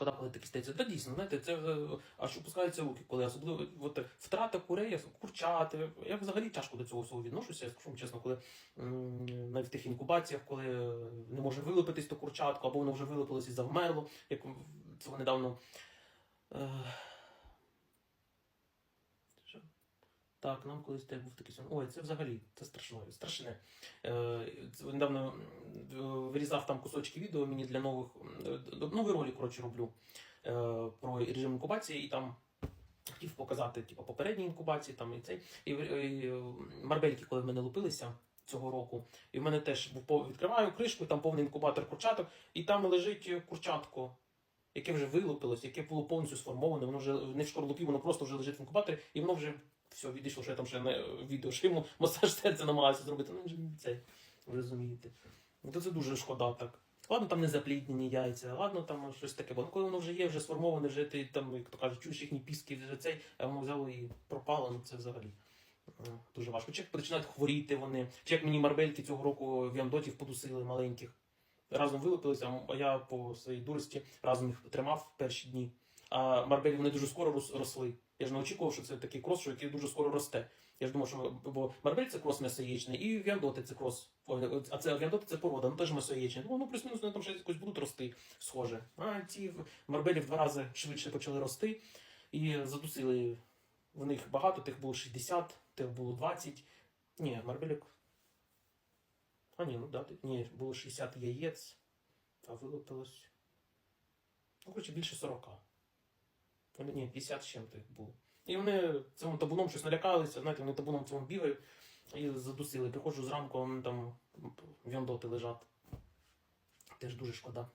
Шкода, коли такі стається. Та дійсно, знаєте, це е, аж опускаються руки, коли особливо от, втрата курей, курчати. Я взагалі тяжко до цього всього відношуся, я скажу чесно, коли навіть в тих інкубаціях, коли не може вилупитись то курчатку, або воно вже вилупилось і завмерло, як цього недавно. Е, що? Так, нам колись теж був такий сон. Ой, це взагалі це страшно, страшне. Е, недавно вирізав там кусочки відео мені для нових е, новий ролик, коротше, роблю е, про режим інкубації, і там хотів показати типу, попередні інкубації, там і цей. І, і е, марбельки, коли в мене лупилися цього року, і в мене теж відкриваю кришку, там повний інкубатор курчаток, і там лежить курчатко. Яке вже вилупилось, яке було повністю сформоване, воно вже не в шкорлупі, воно просто вже лежить в інкубаторі, і воно вже все відійшло, що я там ще не відео що масаж серця намагався зробити. Ну, це розумієте. Ну, То це дуже шкода так. Ладно, там не запліднені яйця, ладно, там щось таке, бо ну, коли воно вже є, вже сформоване, вже ти там, як то кажуть, чуєш їхні піски, вже цей, а воно взяло і пропало, ну це взагалі е, дуже важко. Чи починають хворіти вони, чи як мені марбельки цього року віандотів подусили маленьких. Разом вилупилися, а я по своїй дурості разом їх тримав перші дні. А марбелі вони дуже скоро росли. Я ж не очікував, що це такий крос, що який дуже скоро росте. Я ж думав, що бо марбель це крос м'ясоєчний, і віандоти це крос. А це віандоти це порода, ну теж м'ясоєчний. Ну, ну плюс-мінус вони там ще якось будуть рости схоже. А ці марбелі в два рази швидше почали рости і задусили. В них багато, тих було 60, тих було 20. Ні, марбелік. А ні, ну да, ні, було 60 яєць, а вилупилось. Ну, коротше, більше 40. Ні, 50 з чим-то їх було. І вони цим табуном щось налякалися, знаєте, вони табуном цьому бігають і задусили. Приходжу зранку, вони там в'яндоти лежать. Теж дуже шкода.